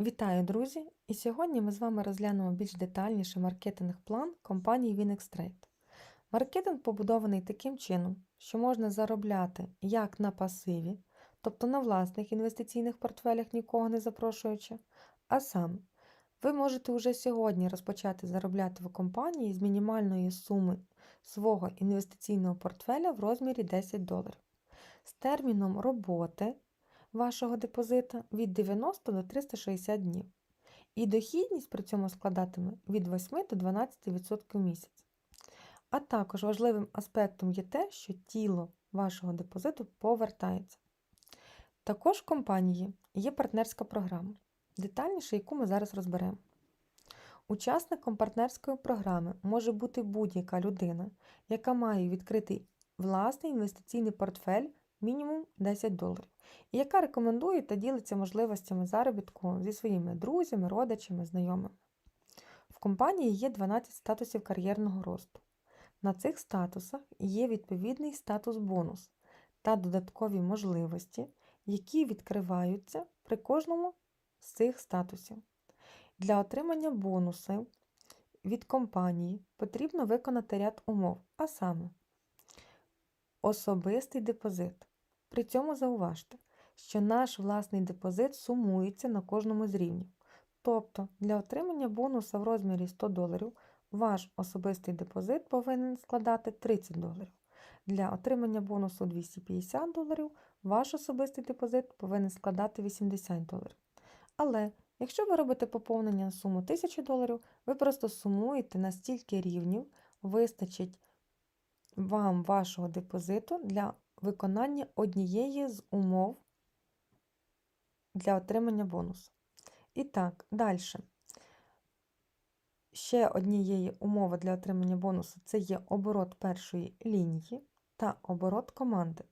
Вітаю, друзі! І сьогодні ми з вами розглянемо більш детальніше маркетинг-план компанії Winex Trade. Маркетинг побудований таким чином, що можна заробляти як на пасиві, тобто на власних інвестиційних портфелях нікого не запрошуючи, а саме, ви можете вже сьогодні розпочати заробляти в компанії з мінімальної суми свого інвестиційного портфеля в розмірі 10 доларів з терміном роботи вашого депозита від 90 до 360 днів. І дохідність при цьому складатиме від 8 до 12% в місяць. А також важливим аспектом є те, що тіло вашого депозиту повертається. Також в компанії є партнерська програма, детальніше, яку ми зараз розберемо. Учасником партнерської програми може бути будь-яка людина, яка має відкритий власний інвестиційний портфель мінімум 10 доларів, і яка рекомендує та ділиться можливостями заробітку зі своїми друзями, родичами, знайомими. В компанії є 12 статусів кар'єрного росту. На цих статусах є відповідний статус бонус та додаткові можливості, які відкриваються при кожному з цих статусів. Для отримання бонусів від компанії потрібно виконати ряд умов, а саме особистий депозит. При цьому зауважте, що наш власний депозит сумується на кожному з рівнів. Тобто для отримання бонуса в розмірі 100 доларів ваш особистий депозит повинен складати 30 доларів. Для отримання бонусу 250 доларів ваш особистий депозит повинен складати 80 доларів. Але якщо ви робите поповнення на суму 1000 доларів, ви просто сумуєте на стільки рівнів, вистачить вам вашого депозиту для виконання однієї з умов для отримання бонусу. І так, далі. Ще однієї умови для отримання бонусу це є оборот першої лінії та оборот команди.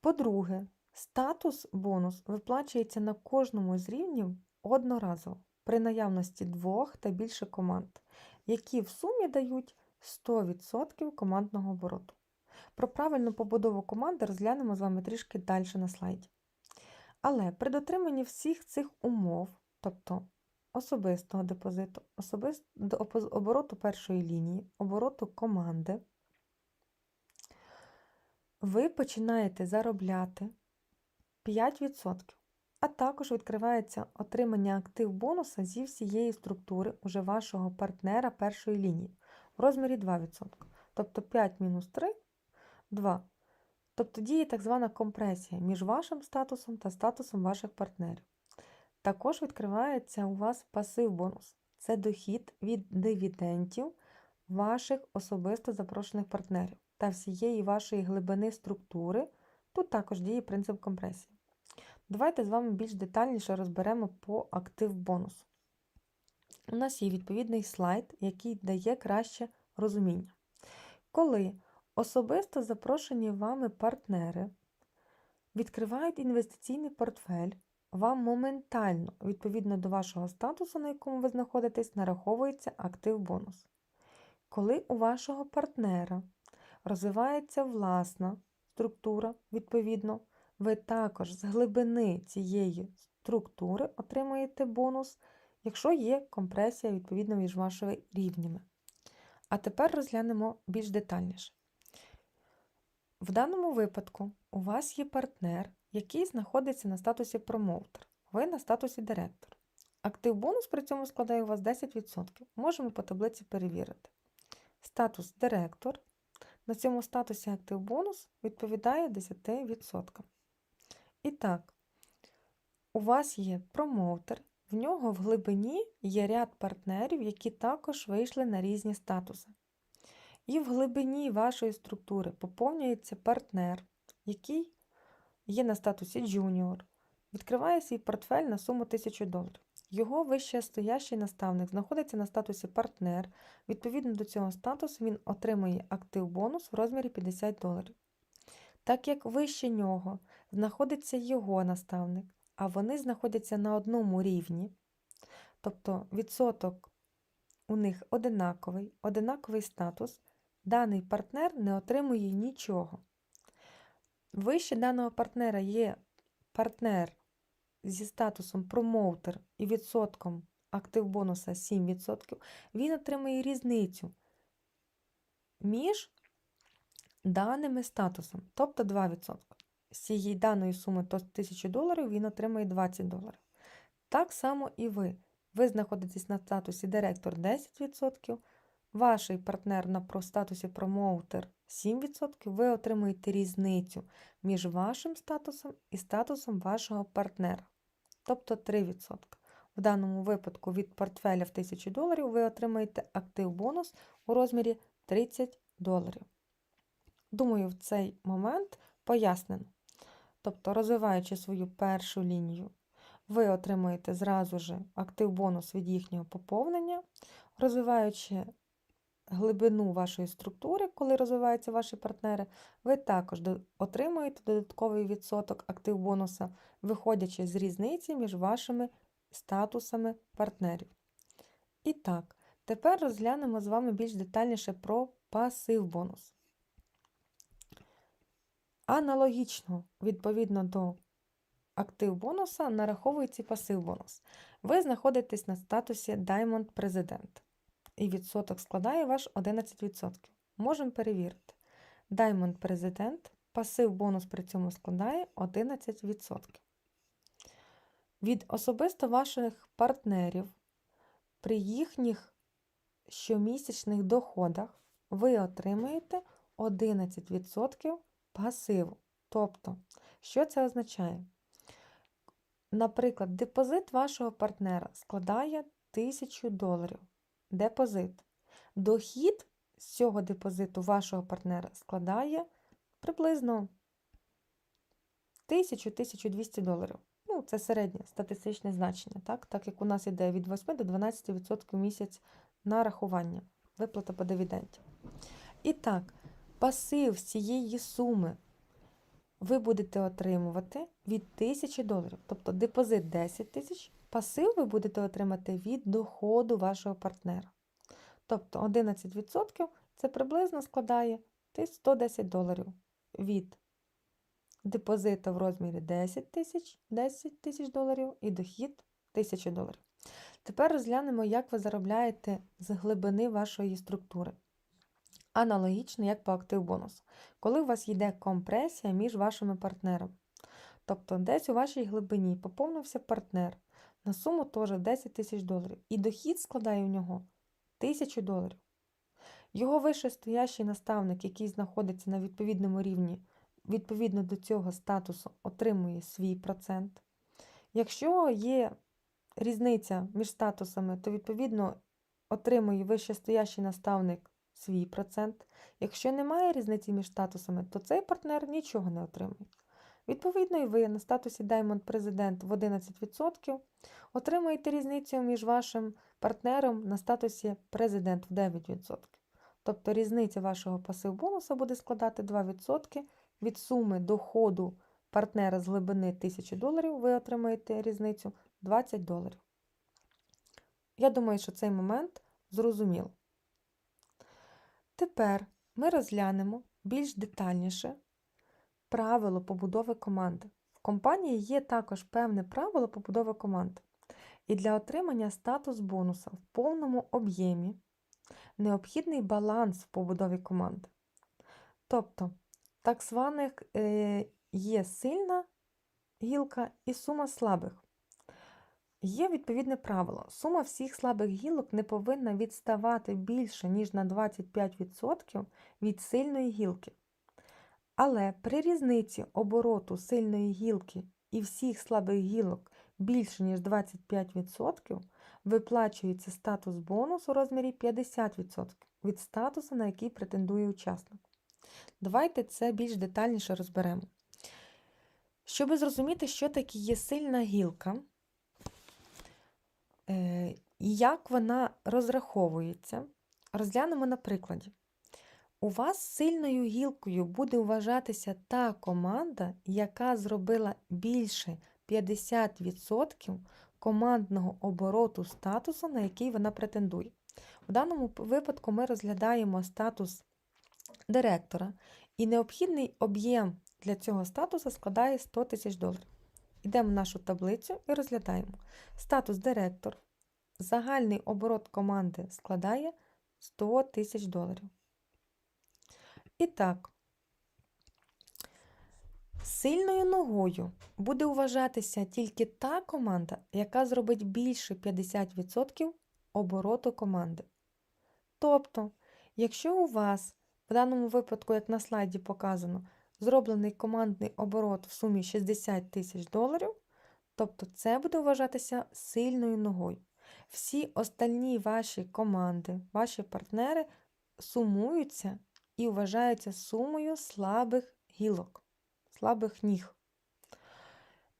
По-друге, статус бонус виплачується на кожному з рівнів одноразово при наявності двох та більше команд, які в сумі дають 100% командного обороту. Про правильну побудову команди розглянемо з вами трішки далі на слайді. Але при дотриманні всіх цих умов, тобто особистого депозиту, особист... обороту першої лінії, обороту команди, ви починаєте заробляти 5%, а також відкривається отримання актив бонуса зі всієї структури уже вашого партнера першої лінії в розмірі 2%. Тобто 5 мінус 3 2. Тобто діє так звана компресія між вашим статусом та статусом ваших партнерів. Також відкривається у вас пасив бонус. Це дохід від дивідендів ваших особисто запрошених партнерів та всієї вашої глибини структури. Тут також діє принцип компресії. Давайте з вами більш детальніше розберемо по актив бонусу. У нас є відповідний слайд, який дає краще розуміння. Коли особисто запрошені вами партнери відкривають інвестиційний портфель, вам моментально, відповідно до вашого статусу, на якому ви знаходитесь, нараховується актив бонус. Коли у вашого партнера розвивається власна структура, відповідно, ви також з глибини цієї структури отримуєте бонус, якщо є компресія відповідно між вашими рівнями. А тепер розглянемо більш детальніше. В даному випадку у вас є партнер, який знаходиться на статусі промоутер, ви на статусі директор. Актив бонус при цьому складає у вас 10%. Можемо по таблиці перевірити. Статус директор. На цьому статусі актив бонус відповідає 10%. І так, у вас є промоутер, в нього в глибині є ряд партнерів, які також вийшли на різні статуси. І в глибині вашої структури поповнюється партнер, який є на статусі джуніор, відкриває свій портфель на суму 1000 доларів. Його вище стоящий наставник знаходиться на статусі партнер. Відповідно до цього статусу він отримує актив бонус в розмірі 50 доларів. Так як вище нього знаходиться його наставник, а вони знаходяться на одному рівні, тобто відсоток у них одинаковий, одинаковий статус, даний партнер не отримує нічого. Вище даного партнера є партнер зі статусом промоутер і відсотком актив бонуса 7%, він отримає різницю між даними статусом, тобто 2%. З цієї даної суми то 1000 доларів він отримає 20 доларів. Так само і ви. Ви знаходитесь на статусі директор 10%, ваш партнер на статусі промоутер 7%, ви отримуєте різницю між вашим статусом і статусом вашого партнера, тобто 3%. В даному випадку від портфеля в 1000 доларів ви отримаєте актив бонус у розмірі 30 доларів. Думаю, в цей момент пояснено. Тобто, розвиваючи свою першу лінію, ви отримуєте зразу же актив бонус від їхнього поповнення, розвиваючи глибину вашої структури, коли розвиваються ваші партнери, ви також отримуєте додатковий відсоток актив бонуса, виходячи з різниці між вашими статусами партнерів. І так, тепер розглянемо з вами більш детальніше про пасив бонус. Аналогічно, відповідно до актив бонуса, нараховується пасив бонус. Ви знаходитесь на статусі Diamond President, і відсоток складає ваш 11%. Можемо перевірити. Diamond President, пасив бонус при цьому складає 11%. Від особисто ваших партнерів при їхніх щомісячних доходах ви отримаєте 11% пасиву. Тобто, що це означає? Наприклад, депозит вашого партнера складає 1000 доларів. Депозит. Дохід з цього депозиту вашого партнера складає приблизно 1000-1200 доларів. Ну, це середнє статистичне значення, так? так як у нас йде від 8 до 12% в місяць на рахування, виплата по дивіденді. І так, пасив з цієї суми ви будете отримувати від 1000 доларів. Тобто депозит 10 тисяч, пасив ви будете отримати від доходу вашого партнера. Тобто 11% це приблизно складає 110 доларів від депозиту в розмірі 10 тисяч 10 тисяч доларів і дохід 1000 доларів. Тепер розглянемо, як ви заробляєте з глибини вашої структури. Аналогічно, як по актив бонусу. Коли у вас йде компресія між вашими партнерами. Тобто, десь у вашій глибині поповнився партнер на суму теж 10 тисяч доларів. І дохід складає у нього 1000 доларів. Його вищестоящий наставник, який знаходиться на відповідному рівні, відповідно до цього статусу, отримує свій процент. Якщо є різниця між статусами, то відповідно отримує вищестоящий наставник свій процент. Якщо немає різниці між статусами, то цей партнер нічого не отримує. Відповідно, і ви на статусі Diamond President в 11% отримуєте різницю між вашим партнером на статусі Президент в 9%. Тобто різниця вашого пасив бонуса буде складати 2% від суми доходу партнера з глибини 1000 доларів, ви отримаєте різницю 20 доларів. Я думаю, що цей момент зрозуміло. Тепер ми розглянемо більш детальніше правило побудови команди. В компанії є також певне правило побудови команди. І для отримання статус бонуса в повному об'ємі необхідний баланс в побудові команди. Тобто, так званих е, є сильна гілка і сума слабих. Є відповідне правило. Сума всіх слабих гілок не повинна відставати більше, ніж на 25% від сильної гілки. Але при різниці обороту сильної гілки і всіх слабих гілок більше, ніж 25%, виплачується статус бонус у розмірі 50% від статусу, на який претендує учасник. Давайте це більш детальніше розберемо. Щоб зрозуміти, що таке є сильна гілка, як вона розраховується, розглянемо на прикладі. У вас сильною гілкою буде вважатися та команда, яка зробила більше 50% командного обороту статусу, на який вона претендує. В даному випадку ми розглядаємо статус директора, і необхідний об'єм для цього статусу складає 100 тисяч доларів. Йдемо в нашу таблицю і розглядаємо. Статус директор. Загальний оборот команди складає 100 тисяч доларів. І так, сильною ногою буде вважатися тільки та команда, яка зробить більше 50% обороту команди. Тобто, якщо у вас в даному випадку, як на слайді показано, зроблений командний оборот в сумі 60 тисяч доларів, тобто це буде вважатися сильною ногою. Всі остальні ваші команди, ваші партнери сумуються і вважаються сумою слабих гілок, слабих ніг.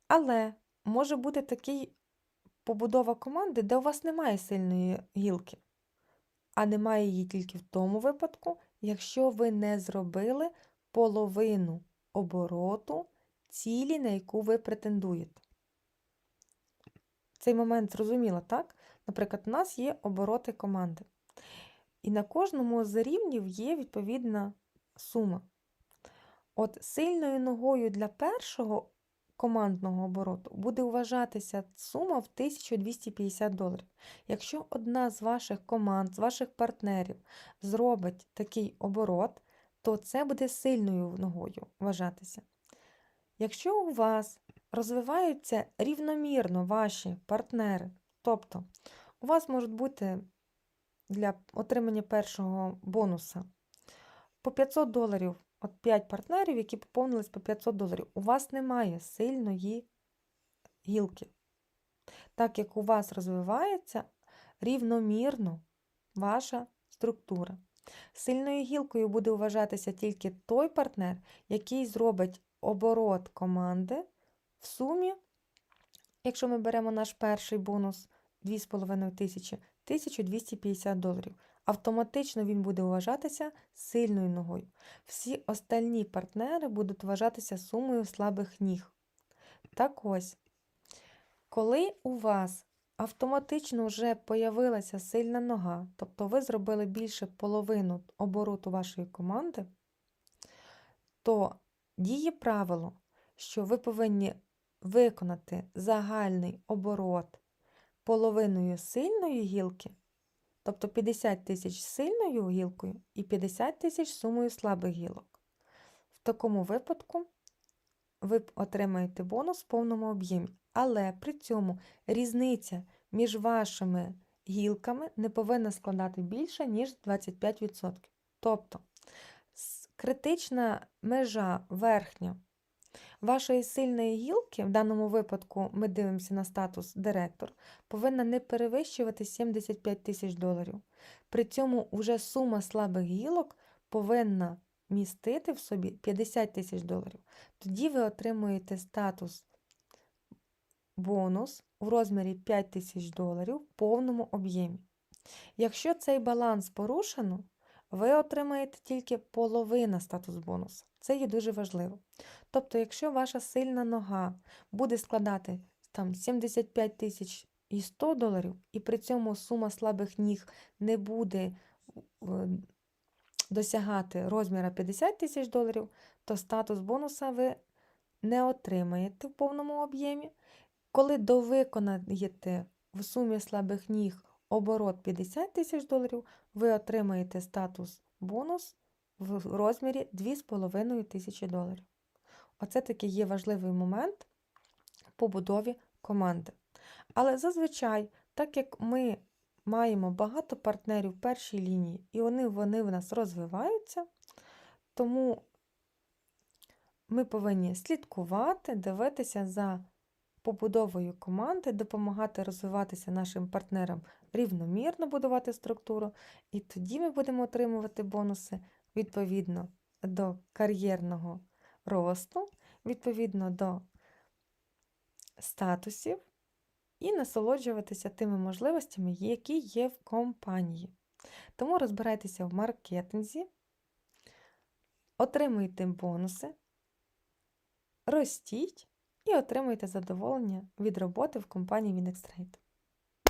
Але може бути такий побудова команди, де у вас немає сильної гілки, а немає її тільки в тому випадку, якщо ви не зробили половину обороту цілі, на яку ви претендуєте. Цей момент зрозуміло, так? Наприклад, у нас є обороти команди. І на кожному з рівнів є відповідна сума. От сильною ногою для першого командного обороту буде вважатися сума в 1250 доларів. Якщо одна з ваших команд, з ваших партнерів зробить такий оборот, то це буде сильною ногою вважатися. Якщо у вас розвиваються рівномірно ваші партнери, тобто у вас можуть бути для отримання першого бонуса по 500 доларів от 5 партнерів, які поповнились по 500 доларів. У вас немає сильної гілки. Так як у вас розвивається рівномірно ваша структура. Сильною гілкою буде вважатися тільки той партнер, який зробить оборот команди в сумі, якщо ми беремо наш перший бонус 2,5 тисячі, 1250 доларів. Автоматично він буде вважатися сильною ногою. Всі остальні партнери будуть вважатися сумою слабих ніг. Так ось, коли у вас автоматично вже появилася сильна нога, тобто ви зробили більше половину обороту вашої команди, то діє правило, що ви повинні виконати загальний оборот половиною сильної гілки, тобто 50 тисяч сильною гілкою і 50 тисяч сумою слабих гілок. В такому випадку ви отримаєте бонус в повному об'ємі. Але при цьому різниця між вашими гілками не повинна складати більше, ніж 25%. Тобто критична межа верхня вашої сильної гілки, в даному випадку ми дивимося на статус директор, повинна не перевищувати 75 тисяч доларів. При цьому вже сума слабих гілок повинна містити в собі 50 тисяч доларів. Тоді ви отримуєте статус бонус у розмірі 5 тисяч доларів в повному об'ємі. Якщо цей баланс порушено, ви отримаєте тільки половина статус бонусу. Це є дуже важливо. Тобто, якщо ваша сильна нога буде складати там 75 тисяч і 100 доларів, і при цьому сума слабих ніг не буде досягати розміра 50 тисяч доларів, то статус бонуса ви не отримаєте в повному об'ємі. Коли довиконаєте в сумі слабих ніг оборот 50 тисяч доларів, ви отримаєте статус бонус в розмірі 2,5 тисячі доларів. Оце такий є важливий момент побудові команди. Але зазвичай, так як ми маємо багато партнерів в першій лінії, і вони, вони в нас розвиваються, тому ми повинні слідкувати, дивитися за побудовою команди, допомагати розвиватися нашим партнерам рівномірно будувати структуру, і тоді ми будемо отримувати бонуси відповідно до кар'єрного росту, відповідно до статусів, і насолоджуватися тими можливостями, які є в компанії. Тому розбирайтеся в маркетинзі, отримуйте бонуси, ростіть і отримуйте задоволення від роботи в компанії Winextrade.